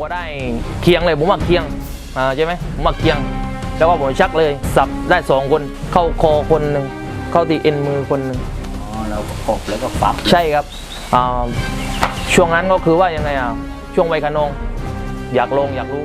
ก็ได้เคียงเลยผมว่าเคียงอ่าใช่ไหมผมว่าเคียง แล้วก็ผมชักเลยสับได้สองคนเข้าคอคนหนึ่งเข้าที่เอ็นมือคนหนึ่งอ๋อเราก็กบแล้วก็ฝับใช่ครับอ่าช่วงนั้นก็คือว่ายังไงอะช่วงวัยขนองอยากลงอยากรู้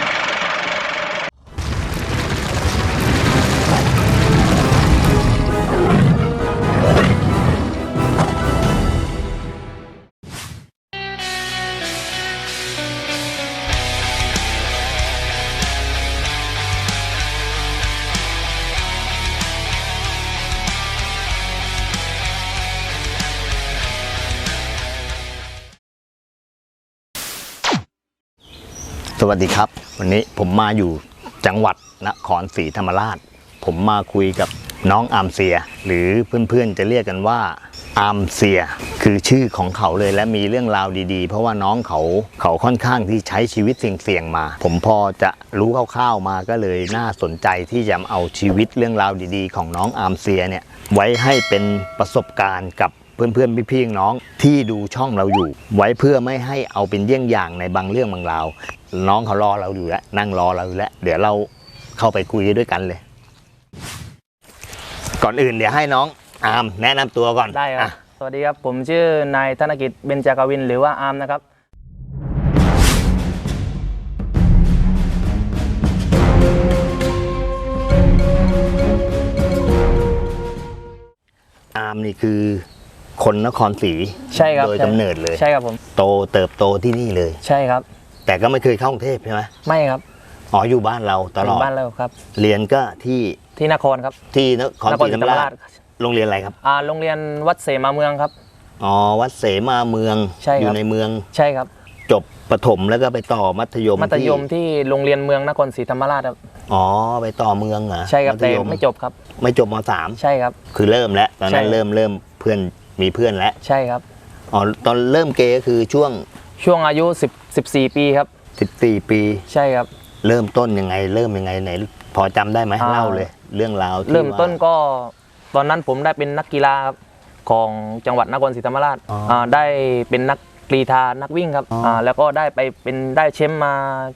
วัสดีครับ วันนี้ผมมาอยู่จังหวัดนครศรีธรรมราช ผมมาคุยกับน้องอามเซีย หรือเพื่อนๆจะเรียกกันว่าอามเซีย คือชื่อของเขาเลยและมีเรื่องราวดีๆ เพราะว่าน้องเขาเขาค่อนข้างที่ใช้ชีวิตเสี่ยงๆมา ผมพอจะรู้คร่าวๆมาก็เลยน่าสนใจที่จะเอาชีวิตเรื่องราวดีๆ ของน้องอามเซียเนี่ยไว้ให้เป็นประสบการณ์กับเพื่อนๆพี่ๆน้องที่ดูช่องเราอยู่ ไว้เพื่อไม่ให้เอาเป็นเยี่ยงอย่างในบางเรื่องบางราว น้องเขารอเราอยู่แล้วนั่งรอเราอยู่แล้วเดี๋ยวเราเข้าไปคุยด้วยกันเลย ก่อนอื่นเดี๋ยวให้น้องอามแนะนำตัวก่อนได้ครับอะสวัสดีครับ ผมชื่อนายธนกิจเบญจกวินหรือว่าอาร์มนะครับอามนี่คือคนนครศรีใช่ครับโดยใช่กำเนิดเลย ใช่ครับผม โตเติบโตที่นี่เลย ใช่ครับ แต่ก็ไม่เคยเข้ากรุงเทพใช่ไหมไม่ครับอ๋ออยู่บ้านเราตลอดเป็นบ้านเราครับ เรียนก็ที่ที่นครครับ ที่นครนศรีธรรมราชชโรงเรียนอะไรครับอ่าโรงเรียนวัดเสมาเมืองครับอ๋อวัดเสมาเมืองใช่ครับอยู่ในเมืองใช่ครับ จบประถมแล้วก็ไปต่อมัธยมมัธยมที่ที่โรงเรียนเมืองนครศรีธรรมราชครับอ๋อไปต่อเมืองเหรอใช่ครับมัธแต่ยไม่จบครับ ไม่จบมสามใช่ครับ คือเริ่มแล้วตอนนั้นใช่เริ่มเริ่มเพื่อนมีเพื่อนแล้วใช่ครับอ๋อตอนเริ่มเกย์ก็คือช่วงช่วงอายุ10 14 ปีครับ 14 ปี ใช่ครับ เริ่มต้นยังไง เริ่มยังไงไหน พอจำได้ไหมอ่า เล่าเลย เรื่องราวที่เริ่มต้นว่า ก็ตอนนั้นผมได้เป็นนักกีฬาครับของจังหวัดนครศรีธรรมราชอ๋ออ่าได้เป็นนักกรีธานักวิ่งครับอ๋ออ่าแล้วก็ได้ไปเป็นได้แชมป์มา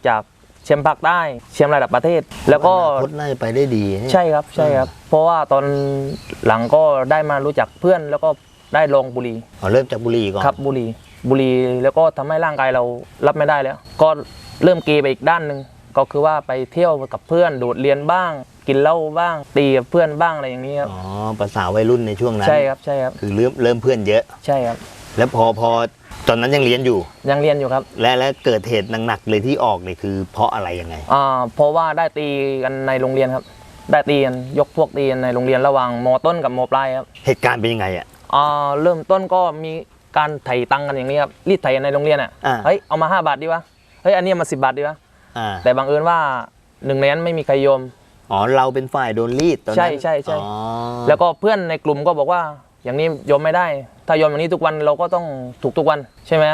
จากแชมป์ภาคใต้แชมป์ระดับประเทศ แล้วก็ อนาคตน่าจะไปได้ดีเนี่ย ใช่ครับใช่ครับ เพราะว่าตอนหลังก็ได้มารู้จักเพื่อนแล้วก็ได้ลองบุหรี่อ๋อเริ่มจากบุรีก่อนครับบุหรี่ บุหรี่แล้วก็ทำให้ร่างกายเรารับไม่ได้แล้ว ก็เริ่มเกไปอีกด้านหนึ่งก็คือว่าไปเที่ยวกับเพื่อนโดดเรียนบ้าง กินเหล้าบ้างตีกับเพื่อนบ้างอะไรอย่างนี้ครับอ๋อภาษาวัยรุ่นในช่วงนั้นใช่ครับใช่ครับคือเริ่มเริ่มเพื่อนเยอะใช่ครับ แล้วพอพอตอนนั้นยังเรียนอยู่ ยังเรียนอยู่ครับ และและเกิดเหตุหนักๆเลยที่ออกเนี่ยคือเพราะอะไรยังไงอ่าเพราะว่าได้ตีกันในโรงเรียนครับ ได้ตีกันยกพวกตีกันในโรงเรียนระหว่างมต้นกับมปลายครับเหตุการณ์เป็นยังไงอะอ่าเริ่มต้นก็มี การไถ่ตังค์กันอย่างนี้ครับรีดไถ่ในโรงเรียนอะอ่า เฮ้ยเอามา5บาทดีวะเฮ้ยอันนี้เอามา10บาทดีวะอ่าแต่บังเอิญว่าหนึ่งในนั้นไม่มีใครยอม อ๋อเราเป็นฝ่ายโดนรีดตอนนั้นใช่ใช่ใช่ อ๋อแล้วก็เพื่อนในกลุ่มก็บอกว่าอย่างนี้ยอมไม่ได้ ถ้ายอมอย่างนี้ทุกวันเราก็ต้องถูกทุกวันใช่ไหม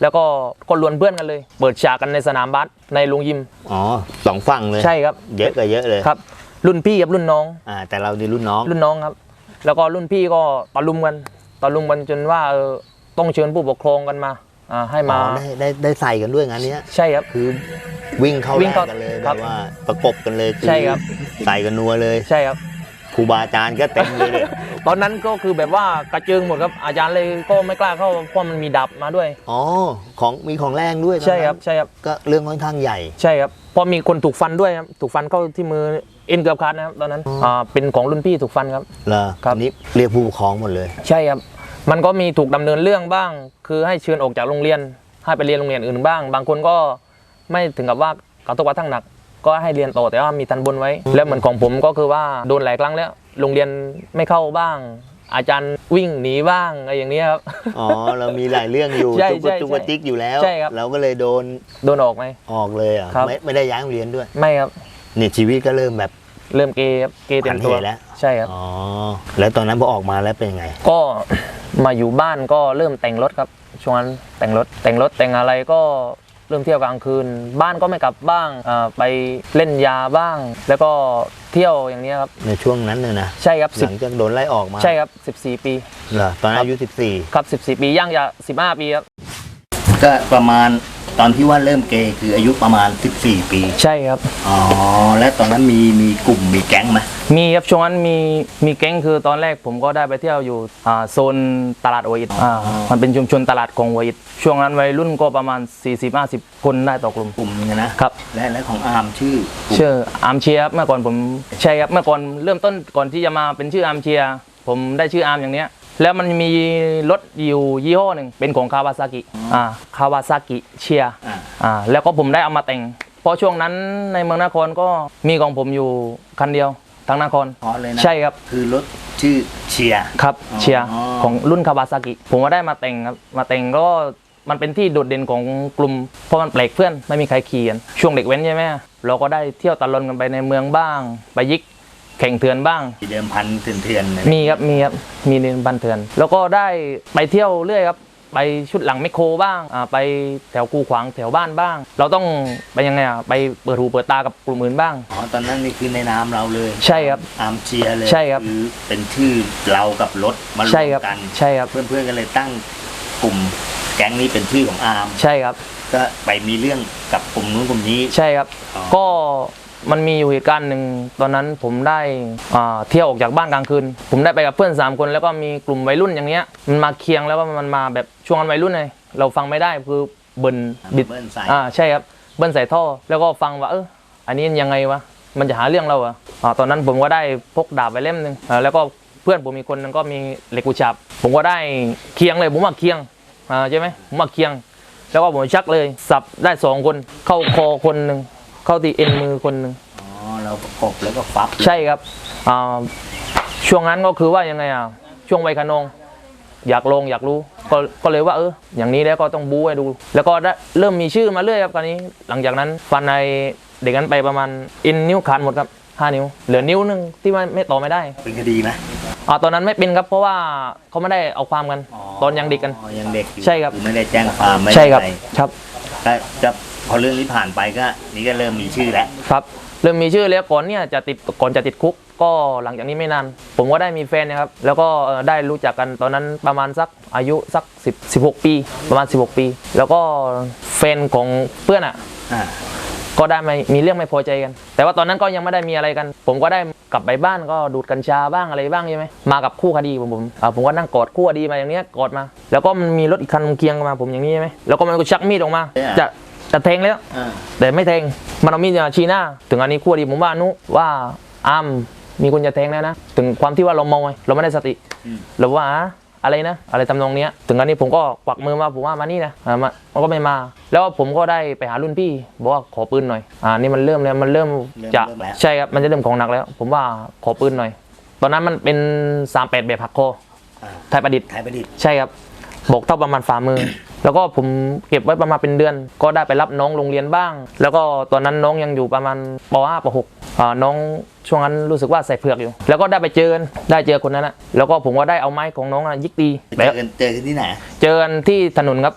แล้วก็ก็ลวนเพื่อนกันเลย เปิดฉากกันในสนามบาสในโรงยิมอ๋อสองฝั่งเลยใช่ครับเยอะกับเยอะเลยครับ รุ่นพี่กับรุ่นน้อง อ่าแต่เรานี่รุ่นน้องรุ่นน้องครับ แล้วก็รุ่นพี่ก็ตะลุมกันตะลุมกันจนว่าเออ ต้องเชิญผู้ปกครองกันมาอ่าให้อ๋มาอได้ได้ได้ใส่กันด้วยงานเนี้ย ใช่ครับ คือวิ่งเข้าวิ่งแรกเข้ากันเลยคแบรับบว่าประกบกันเลยอใช่ครับ ใส่กันนัวเลยใช่ครับ ครูบาอาจารย์ก็เต็มเลยเนี่ยตอนนั้นก็คือแบบว่ากระเจิงหมดครับอาจารย์เลยก็ไม่กล้าเข้าเพราะมันมีดับมาด้วย อ๋อของมีของแรงด้วยตอนนั้นใช่ครับใช่ครับก็เรื่องค่อนข้างใหญ่ ใช่ครับเพราะมีคนถูกฟันด้วยครับถูกฟันเข้าที่มือเอ็นเกือบขาดนะครับตอนนั้นอ่าเป็นของรุ่นพี่ถูกฟันครับ เหรอครับอันนี้เรียกผู้ปกครองหมดเลย ใช่ครับ มันก็มีถูกดำเนินเรื่องบ้าง คือให้เชิญออกจากโรงเรียน ให้ไปเรียนโรงเรียนอื่นบ้าง บางคนก็ไม่ถึงกับว่ากระทบกระทั่งหนัก ก็ให้เรียนต่อแต่ว่ามีทันบนไว้ แล้วเหมือนของผมก็คือว่าโดนหลายครั้งแล้ว โรงเรียนไม่เข้าบ้าง อาจารย์วิ่งหนีบ้างอะไรอย่างนี้ครับ อ๋อ เรามีหลายเรื่องอยู่ ใช่จุกใช่จุกใช่จิกอยู่แล้ว ใช่ครับ เราก็เลยโดนโดนออกไหม ออกเลยอะครับ ไม่ไม่ได้ย้ายโรงเรียนด้วย ไม่ครับเนี่ยชีวิตก็เริ่มแบบ เริ่มเกย์ครับเกย์เต็มตัวผันเหแล้ว ใช่ครับ อ๋อ แล้วตอนนั้นพอออกมาแล้วเป็นยังไง ก็ มาอยู่บ้านก็เริ่มแต่งรถครับ ช่วงนั้นแต่งรถแต่งรถแต่งอะไรก็เริ่มเที่ยวกลางคืน บ้านก็ไม่กลับบ้างอ่าไปเล่นยาบ้าง แล้วก็เที่ยวอย่างเนี้ยครับในช่วงนั้นเนี่ยนะใช่ครับหสิลับงจากโดนไล่ออกมาใช่ครับ 14 ปีเหรอตอนนั้นอายุครับ 14 ปีย่างจะ15 ปีครับ14ก็ประมาณ ตอนที่ว่าเริ่มเกย์คืออายุประมาณ 14 ปี ใช่ครับ อ๋อ และตอนนั้นมีมีกลุ่มมีแก๊งไหมมีครับช่วงนั้นมีมีแก๊งคือตอนแรกผมก็ได้ไปเที่ยวอยู่อ่าโซนตลาดโออิดอ่ามันเป็นชุมชนตลาดของโออิดช่วงนั้นวัยรุ่นก็ประมาณ 40-50 คนได้ต่อกลุ่ม กลุ่มนึงอะนะ ครับ และและของอาร์มชื่อกลุ่มชื่ออาร์มเชียร์ครับเมื่อก่อนผมใช่ครับเมื่อก่อนเริ่มต้นก่อนที่จะมาเป็นชื่ออาร์มเชียร์ผมได้ชื่ออาร์มอย่างเนี้ย แล้วมันมีรถอยู่ยี่ห้อหนึ่งเป็นของคาวาซากิอ่าคาวาซากิเชียอ่าอ่าแล้วก็ผมได้เอามาแต่ง เพราะช่วงนั้นในเมืองนครก็มีของผมอยู่คันเดียวทั้งนครเพราะเลยนะใช่ครับ คือรถชื่อเชียร์ครับอ๋อเชียร์ของรุ่นคาวาซากิผมก็ได้มาแต่งครับมาแต่งก็มันเป็นที่โดดเด่นของกลุ่ม เพราะมันแปลกเพื่อนไม่มีใครขี่กันช่วงเด็กเว้นใช่ไหมเราก็ได้เที่ยวตะลอนกันไปในเมืองบ้าง ไปยิก แข่งเถื่อนบ้าง มีเดิมพันเถื่อนๆเนี่ยมีครับมีครับมีเรียนบันเถื่อน แล้วก็ได้ไปเที่ยวเรื่อยครับ ไปชุดหลังไมคโครบ้างอ่าไปแถวคูขวางแถวบ้านบ้าง เราต้องไปยังไงอะไปเปิดหูเปิดตากับกลุ่มอื่นบ้าง อ๋อตอนนั้นนี่คือในนามเราเลยใช่ครับ อาร์มเชียร์เลยใช่ครับคือเป็นชื่อเรากับรถมารวใช่มครับกันใช่ครับเพื่อนๆกันเลยตั้งกลุ่มแก๊งนี้เป็นชื่อของอาร์มใช่ครับ ก็ไปมีเรื่องกับกลุ่มนู้นกลุ่มนี้ ใช่ครับ อ๋อ ก็ มันมีอยู่เหตุการณ์หนึ่งตอนนั้นผมได้อ่าเที่ยวออกจากบ้านกลางคืน ผมได้ไปกับเพื่อน 3 คน แล้วก็มีกลุ่มวัยรุ่นอย่างเนี้ยมันมาเคียงแล้วก็มันมาแบบช่วงนั้นวัยรุ่นไงเราฟังไม่ได้คือเบิ่นบิดเบิ้ลใส่อ่าใช่ครับเบิ้ลใส่ท่อ แล้วก็ฟังว่าเอออันนี้ยังไงวะมันจะหาเรื่องเราเหรออ่าตอนนั้นผมก็ได้พกดาบไปเล่มหนึ่งอ่าแล้วก็เพื่อนผมมีคนหนึงก็มีเหล็กกุชับ ผมก็ได้เคียงเลยผมว่าเคียงอ่าใช่ไหมผมว่าเคียง แล้วก็ผมชักเลยสับได้สองคนเข้าคอคนหนึ่ง เข้าตีเอ็นมือคนหนึ่งอ๋อเราประกบแล้วก็ฟับใช่ครับอ่าช่วงนั้นก็คือว่ายังไงอะช่วงวัยขนองอยากลงอยากรู้ก็ก็เลยว่าเอออย่างนี้แล้วก็ต้องบู๊ให้ดู แล้วก็ได้เริ่มมีชื่อมาเรื่อยครับตอนนี้ หลังจากนั้นฟันในเด็กนั้นไปประมาณอินนิ้วขาดหมดครับห้านิ้ว เหลือนิ้วหนึ่งที่ไม่ไม่ต่อไม่ได้ เป็นคดีไหมอ่าตอนนั้นไม่เป็นครับเพราะว่าเขาไม่ได้เอาความกัน ตอนยังเด็กกันอ๋อยังเด็กอยู่ใช่ครับอไม่ได้แจ้งความไม่ได้ใช่ครับอะไครับก็จะพ อเรื่องนี้ผ่านไปก็นี่ก็เริ่มมีชื่อแล้วครับเริ่มมีชื่อแล้วก่อนเนี่ยจะติดก่อนจะติดคุก ก็หลังจากนี้ไม่นานผมก็ได้มีแฟนนะครับแล้วก็เอ่อได้รู้จักกันตอนนั้นประมาณสักอายุสัก10 16 ปี ประมาณ 16 ปี แล้วก็แฟนของเพื่อนอะอ่าก็ได้ไม่มีเรื่องไม่พอใจกัน แต่ว่าตอนนั้นก็ยังไม่ได้มีอะไรกัน ผมก็ได้กลับไปบ้านก็ดูดกัญชาบ้างอะไรบ้างใช่ไหมมากับคู่คดีผมผมอ่าผมก็นั่งกอดคู่คดีมาอย่างเนี้ยกอดมา แล้วก็มันมีรถอีกคันเคียงมาผมอย่างนี้ใช่ไหมแล้วก็มันก็ชักมีดออกมา จะ จะแทงแล้ว อ่าแต่ไม่แทง มันเอามีดมาชี้หน้า ถึงอันนี้คู่ดีผมว่านุว่าอามมีคนจะแทงแล้วนะ ถึงความที่ว่าเราเมาไงเราไม่ได้สติอืมเราว่าอะอะไรนะ อะไรทำนองเนี้ย ถึงอันนี้ผมก็กวักมือมาผมว่ามานี่นะอ่ามามันก็ไม่มา แล้วผมก็ได้ไปหารุ่นพี่บอกว่าขอปืนหน่อย อ่า นี่มันเริ่มแล้วมันเริ่มเริ่มจะเริ่มแล้ว ใช่ครับ มันจะเริ่มของหนักแล้ว ผมว่าขอปืนหน่อย ตอนนั้นมันเป็น 38แบบหักคออ่าไทยประดิษฐ์ ไทยประดิษฐ์ใช่ครับ บอกเท่าประมาณฝ่ามือ แล้วก็ผมเก็บไว้ประมาณเป็นเดือน ก็ได้ไปรับน้องโรงเรียนบ้าง แล้วก็ตอนนั้นน้องยังอยู่ประมาณป .5 ป .6 อ่าน้องช่วงนั้นรู้สึกว่าใส่เผือกอยู่ แล้วก็ได้ไปเจอกันได้เจอคนนั้นนะแล้วก็ผมก็ได้เอาไม้ของน้องอะยิกตีเจอกันเจอกันที่ไหนเจอกันที่ถนนครับ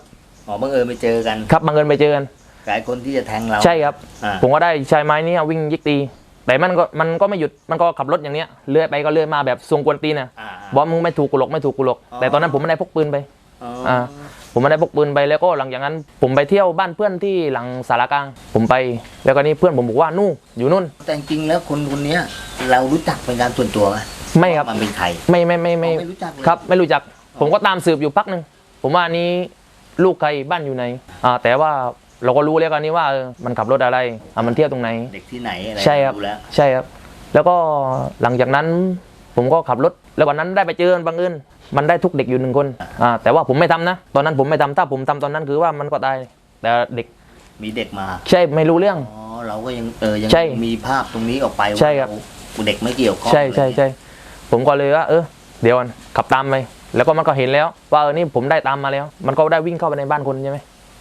อ๋อบังเอิญไปเจอกันครับบังเอิญไปเจอกันกายคนที่จะแทงเราใช่ครับอ่าผมก็ได้ใช้ไม้นี้วิ่งยิกตีแต่มันก็มันก็ไม่หยุดมันก็ขับรถอย่างเนี้ยเลื่อยไปก็เลื่อยมาแบบทรงกวนตีนน่ะอ่าบอกว่ามึงไม่ถูกกูหรอกไม่ถูกกูหรอกแต่ตอนนั้นผมไม่ได้พกปืนไปอ๋ออ่า ผมไม่ได้พกปืนไปแล้วก็หลังจากนั้น ผมไปเที่ยวบ้านเพื่อนที่หลังสารกลาง ผมไป แล้วก็นี่เพื่อนผมบอกว่านู่นอยู่นู่น แต่จริงๆแล้วคนคนเนี้ยเรารู้จักเป็นการส่วนตัวไหมไม่ครับ มันเป็นใคร ไม่ไม่ไม่ไม่อ๋อไม่รู้จักเลยครับ ไม่รู้จัก ผมก็ตามสืบอยู่พักหนึ่งผมว่าอันนี้ลูกใครบ้านอยู่ไหนอ่าแต่ว่าเราก็รู้แล้วกันนี่ว่าเออมันขับรถอะไรอ่ามันเที่ยวตรงไหน เด็กที่ไหนอะไรใช่ครับรู้แล้วใช่ครับ แล้วก็หลังจากนั้นผมก็ขับรถ แล้ววันนั้นได้ไปเจอกันบังเอิญมันได้ทุกเด็กอยู่หนึ่งคนอ่าแต่ว่าผมไม่ทำนะ ตอนนั้นผมไม่ทำถ้าผมทำตอนนั้นคือว่ามันก็ตายแต่เด็กมีเด็กมา ใช่ไม่รู้เรื่องอ๋อเราก็ยังเออยังใช่มีภาพตรงนี้ออกไปว่าใช่ครับเราเด็กไม่เกี่ยวข้องใช่ใช่อะไรเงี้ยใช่ผมก็เลยว่าเออเดี๋ยวก่อนขับตามไปแล้วก็มันก็เห็นแล้ว ว่าเออนี่ผมได้ตามมาแล้ว มันก็ได้วิ่งเข้าไปในบ้านคนใช่ไหม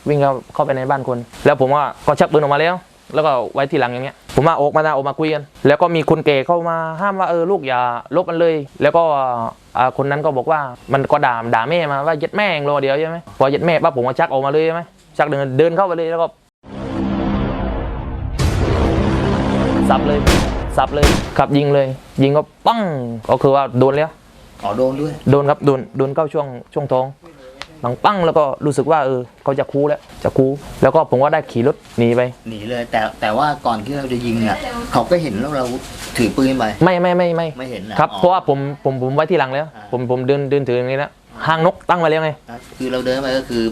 วิ่งเข้าเข้าไปในบ้านคน แล้วผมก็ก็ชักปืนออกมาแล้ว แล้วก็ไว้ทีหลังอย่างเงี้ยผมมาออกมานะออกมาคุยกัน แล้วก็มีคนเก่เข้ามาห้ามว่าเออลูกอย่าลบมันเลย แล้วก็อ่าคนนั้นก็บอกว่ามันก็ด่าด่าแม่มาว่าเย็ดแม่เองรอเดียวใช่ไหมพอเย็ดแม่ปั๊บผมก็ชักออกมาเลยใช่ไหมชักเดินเดินเข้าไปเลยแล้วก็สับเลยสับเลยขับยิงเลย ยิงก็ปั้งก็คือว่าโดนแล้วอ๋อโดนด้วยโดนครับโดนโดนเข้าช่วงช่วงท้อง หลังปั้งแล้วก็รู้สึกว่าเออเขาจะคูแล้วจะคูแล้วก็ผมก็ได้ขี่รถหนีไป หนีเลยแต่แต่ว่าก่อนที่เราจะยิงเนี่ยเขาก็เห็นแล้วเราถือปืนไปไม่ไม่ไม่ไม่ไม่เห็นนะครับอ๋อเพราะว่าผมผมผมไว้ที่หลังแล้วอ่าผมผมเดินเดินถืออย่างนี้แล้วหางนกตั้งไว้แล้วไง คือเราเดินไปก็คือ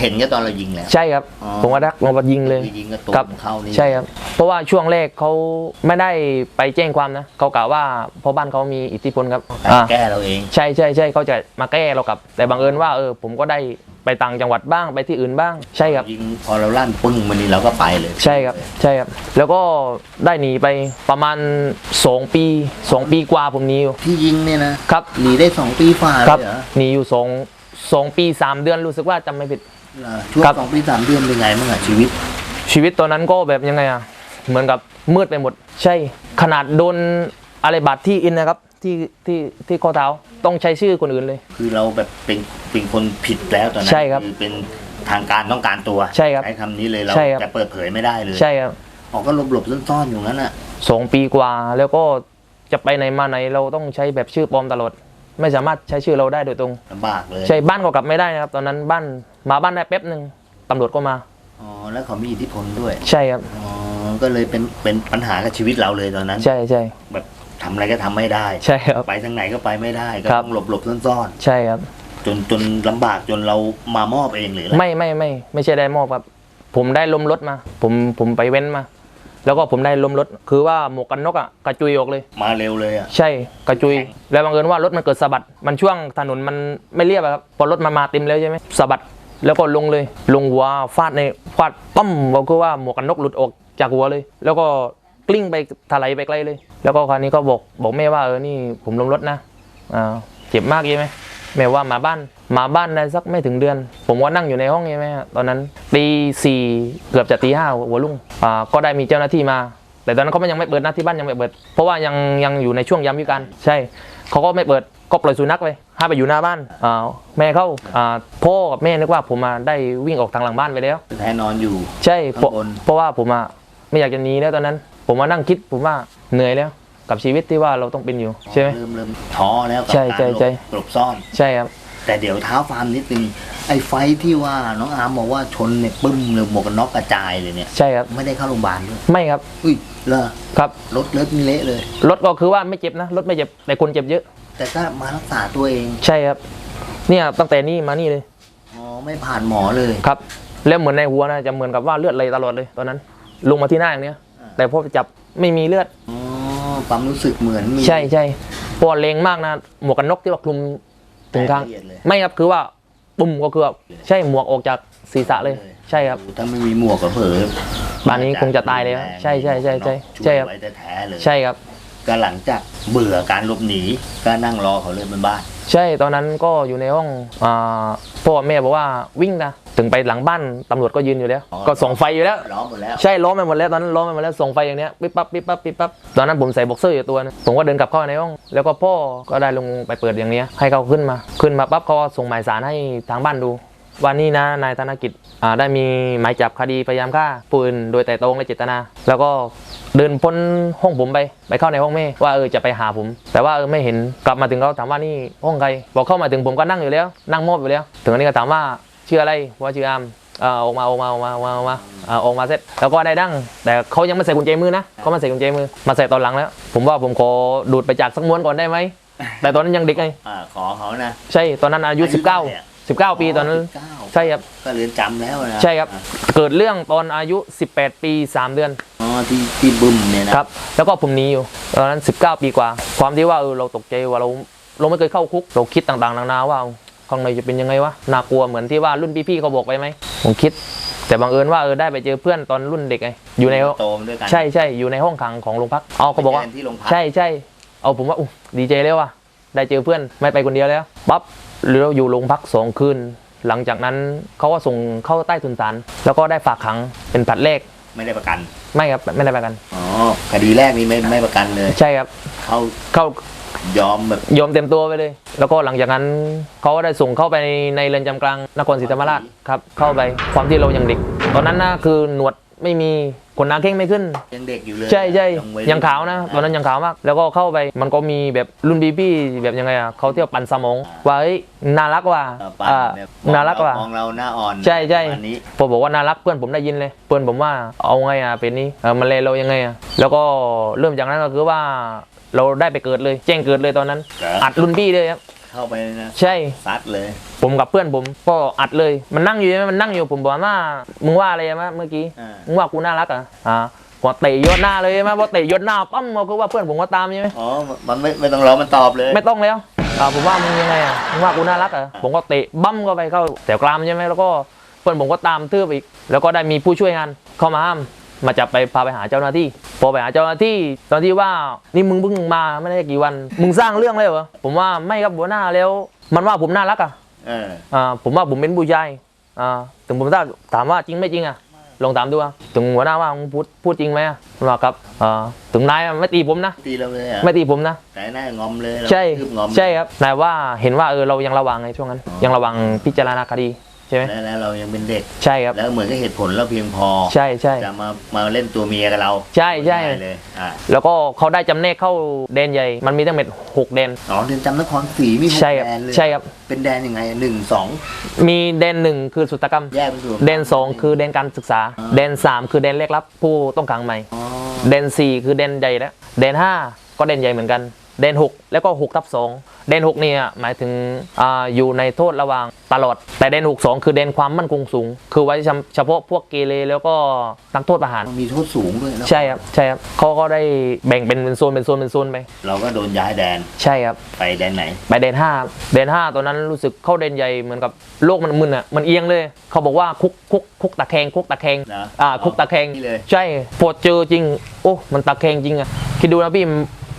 เห็นแค่ตอนเรายิงแล้ว ใช่ครับอ๋อ ผมก็ดักลงมายิงเลยคือยิงกระตุครับเข้านี่ใช่ครับ เพราะว่าช่วงแรกเขาไม่ได้ไปแจ้งความนะเขากล่าวว่าเพราะบ้านเขามีอิทธิพลครับการอ่าแก้เราเองใช่ใช่ใช่เขาจะมาแก้เรากลับ แต่บังเอิญว่าเออผมก็ได้ไปต่างจังหวัดบ้างไปที่อื่นบ้าง ใช่ครับ ยิงพอเราลั่นปึ้งมันนี่เราก็ไปเลยใช่ครับใช่ครับ แล้วก็ได้หนีไปประมาณ 2 ปี 2 ปีกว่าผมหนีอยู่ที่ยิงเนี่ยนะครับ หนีได้สองปีฝ่าคเลรับยเหรอหนีอยู่สองสองปี3เดือนรู้สึกว่าจำไม่ผิดเหรอ ช่วงครับสองปีสามเดือนเป็นไงบ้างอะชีวิต ชีวิตตอนนั้นก็แบบยังไงอะเหมือนกับมืดไปหมด ใช่ขนาดโดนอะไรบาดที่อินนะครับที่ที่ที่ข้อเท้าต้องใช้ชื่อคนอื่นเลย คือเราแบบเป็นเป็นคนผิดแล้วตอนนั้นใช่ครับอเป็นทางการต้องการตัวใช่ครับใช้คำนี้เลยเราใช่ครับจะเปิดเผยไม่ได้เลยใช่ครับออกก็หลบหลบๆซ่อนๆอยู่นั้นอะสองปีกว่าแล้วก็จะไปไหนมาไหนเราต้องใช้แบบชื่อปลอมตลอด ไม่สามารถใช้ชื่อเราได้โดยตรงลำบากเลยใช่บ้านก็กลับไม่ได้นะครับ ตอนนั้นบ้าน มาบ้านได้แป๊บหนึ่งตำรวจก็มาอ๋อแล้วเขามีอิทธิพลด้วยใช่ครับอ๋อก็เลยเป็นเป็นปัญหากับชีวิตเราเลยตอนนั้น ใช่ใช่แบบทำอะไรก็ทำไม่ได้ใช่ครับ ไปทางไหนก็ไปไม่ได้ก็ครับ ต้องหลบหลบๆซ่อนใช่ครับ ๆจนจนลำบากจนเรามามอบเองหรืออะไรไม่ไม่ไม่ไม่ใช่ได้มอบครับ ผมได้ล้มรถมา ผมผมไปเว้นมา แล้วก็ผมได้ล้มรถคือว่าหมวกกันน็อกอะกระจุยออกเลย มาเร็วเลยอะใช่กระจุย แล้วบังเอิญว่ารถมันเกิดสะบัดมันช่วงถนนมันไม่เรียบอะครับพอรถมันมาเต็มแล้วใช่ไหมสะบัด แล้วก็ลงเลย ลงหัวฟาดในฟาดปั้มก็คือว่าหมวกกันน็อกหลุดออกจากหัวเลย แล้วก็กลิ้งไปถลายไปไกลเลย แล้วก็คราวนี้ก็บอกบอกแม่ว่าเออนี่ผมล้มรถนะอ่าเจ็บมากใช่ไหมแม่ว่ามาบ้านมาบ้านได้สักไม่ถึงเดือน ผมก็นั่งอยู่ในห้องใช่ไหมตอนนั้นตีสี่เกือบจะตีห้าหัวรุ่งอ่าก็ได้มีเจ้าหน้าที่มา แต่ตอนนั้นเขาไม่ยังไม่เปิดหนะที่บ้านยังไม่เปิด เพราะว่ายังยังอยู่ในช่วงยามวิการใช่เขาก็ไม่เปิด ก็ปล่อยสุนัขไปให้ไปอยู่หน้าบ้านอ่าแม่เขาอ่าพ่อกับแม่นึกว่าผมมาได้วิ่งออกทางหลังบ้านไปแล้วแท้นอนอยู่ ใช่เพราะข้างบน เพราะว่าผมอะไม่อยากจะหนีแล้วตอนนั้น ผมมานั่งคิดผมว่าเหนื่อยแล้วกับชีวิตที่ว่าเราต้องเป็นอยู่ใช่ไหม เริ่มเริ่มท้อแล้วกับใช่การใช่หลบใช่ หลบซ่อน ใช่ครับ แต่เดี๋ยวเท้าฟาร์มนิดนึงไอ้ไฟท์ที่ว่าน้องอาร์มบอกว่าชนเนี่ยปึ้มเลยหมวกกันน็อกกระจายเลยเนี่ย ใช่ครับ ไม่ได้เข้าโรงพยาบาลด้วยไม่ครับอุ้ยเลอครับ รถเลิศเละเลย รถก็คือว่าไม่เจ็บนะ รถไม่เจ็บแต่คนเจ็บเยอะ แต่ก็มารักษาตัวเองใช่ครับ เนี่ยตั้งแต่นี่มานี่เลยอ๋อไม่ผ่านหมอเลย ครับ แล้วเหมือนในหัวนะจะเหมือนกับว่าเลือดไหลตลอดเลยตอนนั้น ลงมาที่หน้าอย่างเนี้ย อ่า แต่พอไปจับไม่มีเลือดอ๋อความรู้สึกเหมือนมี ใช่ใช่เพราะวกแรงมากนะหมวกกันน็อกที่ว่าคลุมถึงกลางละเอียดเลยไม่ครับคือว่าปุ่มก็คือว่าใช่หมวกออกจากศีรษะเลย ใช่ครับ ถ้าไม่มีหมวกก็เผลอป่านนี้คงจะตายแล้วใช่ใช่ใช่ใช่ช่ใช่วยครับไว้แท้ๆเลย ใช่ครับ ก็หลังจากเบื่อการหลบหนีก็นั่งรอเขาเลยบนบ้าน ใช่ตอนนั้นก็อยู่ในห้องอ่าพ่อแม่บอกว่าวิ่งนะถึงไปหลังบ้านตำรวจก็ยืนอยู่แล้ว อ๋อ ก็ส่องไฟอยู่แล้ว ล้อมหมดแล้ว ใช่ล้อมไปหมดแล้วตอนนั้นล้อมไปหมดแล้วส่องไฟอย่างเนี้ยปิ๊บปั๊บปิ๊บปั๊บปิ๊บปั๊บตอนนั้นผมใส่บ็อกเซอร์อยู่ตัวนึงผมก็เดินกลับเข้าไปในห้อง แล้วก็พ่อก็ได้ลงไปเปิดอย่างเนี้ยให้เขาขึ้นมาขึ้นมาปั๊บเขาก็ส่งหมายสารให้ทางบ้านดู วันนี้นะนายธนกิจอ่าได้มีหมายจับคดีพยายามฆ่าปืนโดยแต่ตรองและเจตนา แล้วก็เดินพ้นห้องผมไป ไปเข้าในห้องแม่ว่าเออจะไปหาผม แต่ว่าเออไม่เห็นกลับมาถึงเขาถามว่านี่ห้องใครบอกเข้ามาถึงผมก็นั่งอยู่แล้ว นั่งมอบอยู่แล้ว ถึงอันนี้ก็ถามว่าชื่ออะไรว่าชื่ออามเอ่าออกมาออกมาออกมาออกมาออกมาอ่าออกมาเสร็จแล้วก็ได้ดั้งแต่เขายังไม่ใส่กุญแจมือนะเขาไม่ใส่กุญแจมือมาใส่ตอนหลังแล้ว ผมว่าผมขอดูดไปจากสักม้วนก่อนได้ไหมแต่ตอนนั้นยังเด็กไงอ่าขอเขานะใช่ตอนนั้นอายุอายุเท่าไหร่อะ19 19 ปีตอนนั้นเก้าใช่ครับ ก็เรียนจำแล้วนะใช่ครับ เกิดเรื่องตอนอายุ 18 ปี 3 เดือน อ๋อที่ที่บึ้มเนี่ยนะครับ แล้วก็ผมหนีอยู่ ตอนนั้น 19 ปีกว่า ความที่ว่าเออเราตกใจว่าเราเราไม่เคยเข้าคุก เราคิดต่างๆนานาว่าข้างในจะเป็นยังไงวะ น่ากลัวเหมือนที่ว่ารุ่นพี่ๆเขาบอกไปไหม ผมคิด แต่บังเอิญว่าเออได้ไปเจอเพื่อนตอนรุ่นเด็กไง อยู่ในโตมาด้วยกันใช่ใช่อยู่ในห้องขังของโรงพัก เอาเขาบอกว่า ไปจนที่โรงพัก ใช่ใช่ เอาผมว่าอู้ดีใจแล้วว่ะ ได้เจอเพื่อนไม่ไปคนเดียวแล้วปั๊บเราอยู่โรงพักสองคืน หลังจากนั้นเขาก็ส่งเข้าใต้ทุนศาลแล้วก็ได้ฝากขังเป็นผลัดแรกไม่ได้ประกัน ไม่ครับไม่ได้ประกันอ๋อคดีแรกนี่ไม่ไม่ประกันเลย ใช่ครับเขาเข้ายอมแบบยอมเต็มตัวไปเลย แล้วก็หลังจากนั้นเขาก็ได้ส่งเข้าไปในในเรือนจำกลางนครศรีธรรมราชครับเข้าไปความที่เรายังเด็ก ตอนนั้นนะคือหนวด ไม่มีขนหนาเข่งไม่ขึ้น ยังเด็กอยู่เลยใช่ใช่วัยังขาวนะตอนนั้นยังขาวมาก แล้วก็เข้าไปมันก็มีแบบรุ่นบีบี้แบบยังไงอะเขาเที่ยวปั่นสมองว่าเฮ้ยน่ารักว่ะเออปั่นอ่าแบบน่ารักว่ะมองเราหน้าอ่อนใช่ใช่อันนี้พอบอกว่าน่ารักเพื่อนผมได้ยินเลย เพื่อนผมว่าเอาไงอะเป็นนี้เออมันเลยเรายังไงอะแล้วก็เริ่มจากนั้นก็คือว่าเราได้ไปเกิดเลย แจ้งเกิดเลยตอนนั้นเหรออัอัดรุ่นพี่เลยครับ เข้าไปนะใช่ ซัดเลย ผมกับเพื่อนผมก็อัดเลย มันนั่งอยู่ใช่ไหมมันนั่งอยู่ผมบอกว่ามึงว่าอะไรมะเมื่อกี้อ่ามึงว่ากูน่ารักเหรอะอ่าหัวเตะยศหน้าเลยใช่ไหมพอเตะยศหน้าปั๊มเราก็ว่าเพื่อนผมก็ตามใช่ไหมอ๋อ มันไม่ไม่ต้องรอมันตอบเลยไม่ต้องแล้วอ่าผมว่ามึงยังไงอะมึงว่ากูน่ารักเหรอผมก็เตะบั้มเข้าไปเข้าแถวกรามใช่ไหมแล้วก็เพื่อนผมก็ตามทืบอีก แล้วก็ได้มีผู้ช่วยงานเข้ามาห้าม มาจับไปพาไปหาเจ้าหน้าที่ พอไปหาเจ้าหน้าที่ ตอนที่ว่านี่มึงเพิ่งมาไม่ได้กี่วัน มึงสร้างเรื่องเลยเหรอผมว่าไม่ครับหัวหน้าแล้ว มันว่าผมน่ารักอะเอออ่าผมว่าผมเป็นผู้ชายอ่าถึงผมถามถามว่าจริงไม่จริงอะลองถามดูอะถึงหัวหน้าว่ามึงพูดพูดจริงไหมอะผมว่าครับอ่าถึงนายอะไม่ตีผมนะตีเราเลยอะไม่ตีผมนะแต่หน้างอมเลยใช่คืบงอมใช่ครับนายว่าเห็นว่าเออเรายังระวังไงช่วงนั้น ยังระวังพิจารณาคดี ใช่ไหมแล้วแล้วเรายังเป็นเด็กใช่ครับแล้วเหมือนกับเหตุผลเราเพียงพอ ใช่ใช่จะมามาเล่นตัวเมียกับเรา ใช่ใช่ได้เลยอะแล้วก็เขาได้จำแนกเข้าแดนใหญ่ มันมีทั้งหมดหกแดนอ๋อเรือนจำนครศรีมีหกใช่ครับแดนเลยใช่ครับเป็นแดนยังไงอะหนึ่งสองมีแดนหนึ่งคือสุตกรรมแยกเป็นส่วนแดนสองคือแดนการศึกษาอ่าแดนสามคือแดนเรียกรับผู้ต้องขังใหม่อ๋อแดนสี่คือแดนใหญ่แล้วแดนห้าก็แดนใหญ่เหมือนกัน แดนหกแล้วก็หกทับสองแดนหกเนี่ยหมายถึงอ่าอยู่ในโทษระหว่างตลอด แต่แดนหกสองคือแดนความมั่นคงสูง คือไว้เฉพาะพวกเกเรแล้วก็นักโทษประหารมันมีโทษสูงด้วยนะใช่ครับใช่ครับเขาก็ได้แบ่งเป็นเป็นโซนเป็นโซนเป็นโซนไปเราก็โดนย้ายแดนใช่ครับไปแดนไหน ไปแดนห้าแดนห้าตอนนั้นรู้สึกเข้าแดนใหญ่เหมือนกับโลกมันมึนอะมันเอียงเลย เขาบอกว่าคุกคุกคุกตะแคงคุกตะแคงนะอ่าคุกตะแคงนี่เลยใช่พอเจอจริง โอ้มันตะแคงจริงอะคิดดูนะพี่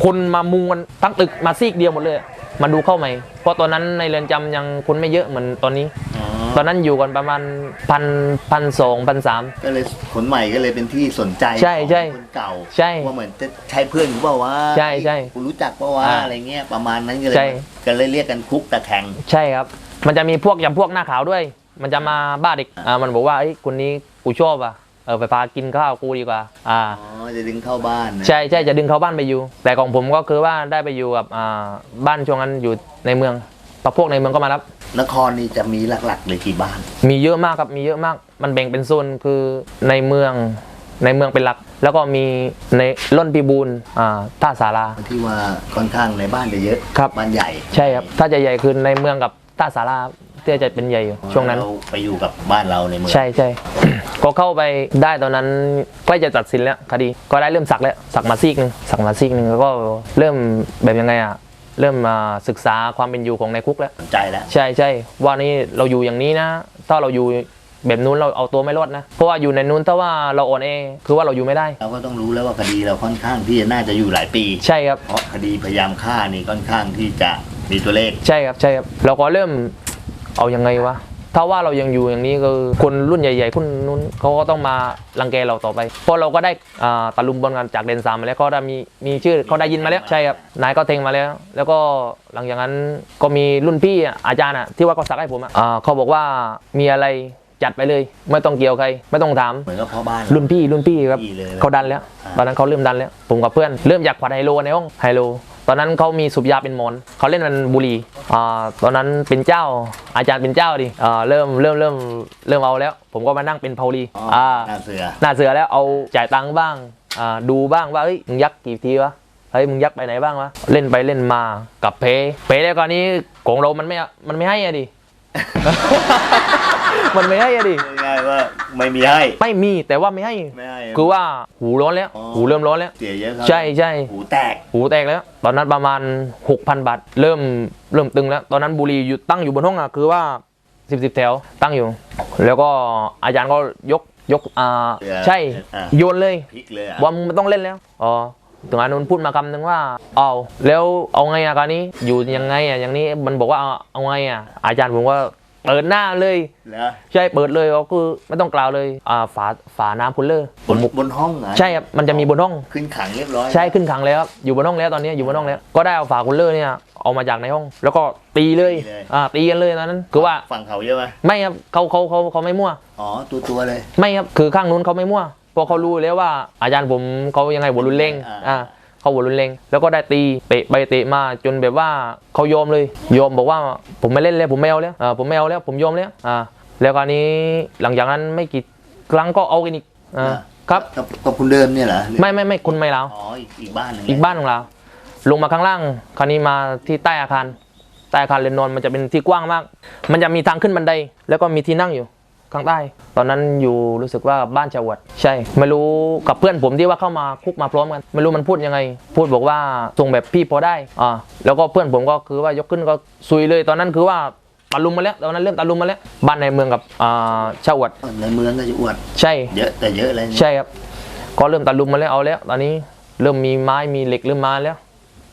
คนมามุงกันทั้งตึกมาซีกเดียวหมดเลย มาดูเข้าใหม่ เพราะตอนนั้นในเรือนจำยังคนไม่เยอะเหมือนตอนนี้อ๋อตอนนั้นอยู่กันประมาณพันพันสองพันสามก็เลยคนใหม่ก็เลยเป็นที่สนใจใช่ใช่ของคนเก่าใช่ว่าเหมือนจะใช่เพื่อนกูเปล่าวะใช่ใช่กูรู้จักเปล่าวะอ่าอะไรเงี้ยประมาณนั้นก็เลยใช่ก็เลยเรียกกันคุกตะแคงใช่ครับ มันจะมีพวกยำพวกหน้าขาวด้วย มันจะมาบ้าเด็กอ่ามันบอกว่าไอ้ยคนนี้กูชอบอะ เออไปพากินข้าวกูดีกว่าอ่า อ๋อจะดึงเข้าบ้านนะใช่ใช่จะดึงเขาบ้านไปอยู่ แต่ของผมก็คือว่าได้ไปอยู่กับอ่าบ้านช่วงนั้นอยู่ในเมืองพอพวกในเมืองก็มารับ นครนี่จะมีหลักๆเลยกี่บ้าน มีเยอะมากครับมีเยอะมาก มันแบ่งเป็นโซนคือในเมืองในเมืองเป็นหลัก แล้วก็มีในล่นพิบูลอ่าท่าสารา ที่ว่าค่อนข้างในบ้านจะเยอะครับ บ้านใหญ่ ใช่ครับ ถ้าจะใหญ่คือในเมืองกับท่าสารา ที่จะเป็นใหญ่อยู่ช่วงนั้น เราไปอยู่กับบ้านเราในเมืองใช่ใช่ก็เข้าไปได้ตอนนั้นใกล้จะตัดสินแล้วคดีก็ได้เริ่มสักแล้วสักมาซีกหนึ่งสักมาซีกหนึ่งแล้วก็เริ่มแบบยังไงอะเริ่มมาศึกษาความเป็นอยู่ของในคุกแล้ว สนใจแล้ว ใช่ใช่ว่านี่เราอยู่อย่างนี้นะ ถ้าเราอยู่แบบนู้นเราเอาตัวไม่รอดนะ เพราะว่าอยู่ในนู้นถ้าว่าเราอ่อนเอคือว่าเราอยู่ไม่ได้ เราก็ต้องรู้แล้วว่าคดีเราค่อนข้างที่จะน่าจะอยู่หลายปี ใช่ครับ เพราะคดีพยายามฆ่านี่ค่อนข้างที่จะมีตัวเลข ใช่ครับใช่ครับเราก็เริ่ม เอายังไงวะ ถ้าว่าเรายังอยู่อย่างนี้ก็คนรุ่นใหญ่ๆคนนู้นเขาก็ต้องมารังแกเราต่อไป เพราะเราก็ได้อ่าตะลุมบอลกันจากเดนสามมาแล้วก็ได้มีมีชื่อเขาได้ยินมาแล้วใช่ครับนายก็เทงมาแล้ว แล้วก็หลังจากนั้นก็มีรุ่นพี่อะอาจารย์อะที่ว่าเขาสักให้ผมอะอ่าเขาบอกว่ามีอะไรจัดไปเลย ไม่ต้องเกี่ยวใคร ไม่ต้องถามเหมือนกับพ่อบ้านรุ่นพี่รุ่นพี่ครับพี่เลยเขาดันแล้วอ่าตอนนั้นเขาเริ่มดันแล้ว ผมกับเพื่อนเริ่มอยากขวัดไฮโลในห้องไฮโล ตอนนั้นเขามีสูบยาเป็นหมอนเขาเล่นมันบุหรี่อ่าตอนนั้นเป็นเจ้าอาจารย์เป็นเจ้าดิอ่าเริ่มเริ่มเริ่มเริ่มเอาแล้ว ผมก็มานั่งเป็นเผาลีอ๋ออ่อ่าหน้าเสือหน้าเสือแล้วเอาจ่ายตังค์บ้างอ่าดูบ้างว่าเฮ้ยมึงยักกี่ทีวะเฮ้ยมึงยักไปไหนบ้างวะเล่นไปเล่นมากับเพเพแล้วก่อนนี้ของเรามันไม่มันไม่ให้อะดิ มันไม่ให้อะดิง่ายๆว่าไม่มีให้ ไม่มีแต่ว่าไม่ให้ ไม่ให้ คือว่าหูร้อนแล้ว อ๋อ หูเริ่มร้อนแล้ว เสียเยอะครับใช่ใช่หูแตก หูแตกแล้ว ตอนนั้นประมาณ 6,000 บาท เริ่มเริ่มตึงแล้ว ตอนนั้นบุหรี่อยู่ตั้งอยู่บนห้องอะคือว่า 10 10แถวตั้งอยู่ แล้วก็อาจารย์ก็ยกยกอ่าเสือใช่ อะ โยนเลย พลิกเลยอะว่ามึงไม่ต้องเล่นแล้ว อ๋อ ถึงอานนท์พูดมาคำหนึ่งว่า เอาแล้วเอาไงอะการนี้ อยู่ยังไงอะอย่างนี้ มันบอกว่าเอาเอาไงอะอาจารย์ผมว่า เปิดหน้าเลยแล้วใช่เปิดเลยก็คือไม่ต้องกล่าวเลยอ่าฝาฝาน้ำพุลเลอร์บนบนห้องเหรอใช่ครับมันจะมีบนห้อง ขึ้นขังเรียบร้อยใช่ขึ้นขังแล้วครับอยู่บนห้องแล้วตอนนี้อยู่บนห้องแล้วก็ได้เอาฝาคูลเลอร์เนี่ยเอามาจากในห้อง แล้วก็ตีเลย อ่าตีกันเลยตอนนั้น คือว่าฝั่งเขาเยอะไหมไม่ครับเขาเขาเขาเขาไม่มั่ว อ๋อตัวตัวๆเลย ไม่ครับคือข้างนู้นเขาไม่มั่วเพราะเขารู้แล้วว่าอาจารย์ผมเขายังไงบรุนเลงอ่า อ่า เขาบรุนเลงแล้วก็ได้ตีเตะไปเตะมาจนแบบว่าเขายอมเลย ยอมบอกว่าผมไม่เล่นแล้วผมไม่เอาแล้วอ่าผมไม่เอาแล้วผมยอมแล้วอ่าแล้วคราวนี้หลังจากนั้นไม่กี่ครั้งก็เอากันอีกอ่าครับกับกับคุณเดิมเนี่ยเหรอหรือไม่ไม่ไม่คุณไม่แล้วอ๋ออีกอีกบ้านหนึงอีกบ้านของเราลงมาข้างล่าง คราวนี้มาที่ใต้อาคารใต้อาคารเรือนนอนมันจะเป็นที่กว้างมาก มันจะมีทางขึ้นบันได แล้วก็มีที่นั่งอยู่ ข้างใต้ ตอนนั้นอยู่รู้สึกว่าบ้านชาววัดใช่ ไม่รู้กับเพื่อนผมที่ว่าเข้ามาคุกมาพร้อมกัน ไม่รู้มันพูดยังไง พูดบอกว่าทรงแบบพี่พอได้อ่าแล้วก็เพื่อนผมก็คือว่ายกขึ้นก็ซุยเลย ตอนนั้นคือว่าตะลุมมาแล้วตอนนั้นเริ่มตะลุมมาแล้วบ้านในเมืองกับอ่าชาววัดในเมืองก็จะอวดใช่เยอะแต่เยอะเลยเนี่ยใช่ครับก็เริ่มตะลุมมาแล้วเอาแล้ว ตอนนี้เริ่มมีไม้มีเหล็กเริ่มมาแล้ว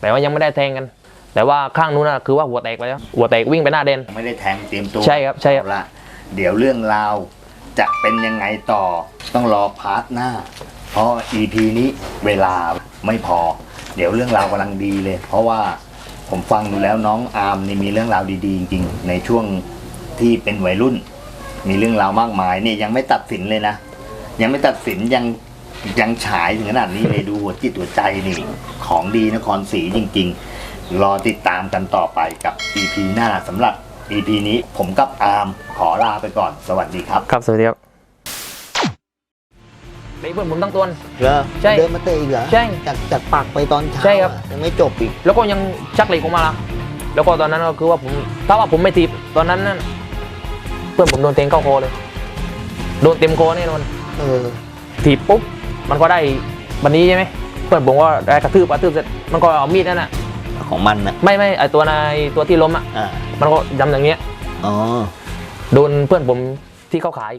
แต่ว่ายังไม่ได้แทงกัน แต่ว่าข้างนู้นนะคือว่าหัวแตกไปแล้ว หัวแตกวิ่งไปหน้าเดนไม่ได้แทงเตรียมตัวใช่ครับใช่ครับ เดี๋ยวเรื่องราวจะเป็นยังไงต่อต้องรอพาร์ทหน้า เพราะ EP นี้เวลาไม่พอ เดี๋ยวเรื่องราวกำลังดีเลย เพราะว่าผมฟังดูแล้วน้องอาร์มนี่มีเรื่องราวดีๆ จริงๆในช่วงที่เป็นวัยรุ่น มีเรื่องราวมากมายนี่ยังไม่ตัดสินเลยนะ ยังไม่ตัดสินยังยังฉายถึงขนาดนี้เลยดูหัวจิตหัวใจนี่ของดีนครศรีจริง ๆ รอติดตามกันต่อไปกับ EP หน้าสำหรับ EP นี้ผมกับอาร์มขอลาไปก่อน สวัสดีครับ ครับ สวัสดีครับเตะเพื่อนผมตั้งตัว เหรอใช่เดินมาเตะอีกเหรอใช่ จากจากปากไปตอนเช้าใช่ครับอะยังไม่จบอีก แล้วก็ยังชักเหล็กออกมาละแล้วก็ตอนนั้นก็คือว่าผมถ้าว่าผมไม่ทีบตอนนั้นนั่นเพื่อนผมโดนเตงเข้าคอเลย โดนเต็มคอแน่นอนเออถีบปุ๊บมันก็ได้วันนี้ใช่ไหมเพื่อนผมก็ได้กระทืบกระทืบเสร็จมันก็เอามีดนั่นน่ะของมันนะไม่ไม่ไอตัวนายตัวที่ล้มอะอ่า มันก็ยำอย่างเงี้ยอ๋อโดนเพื่อนผมที่เขาขาย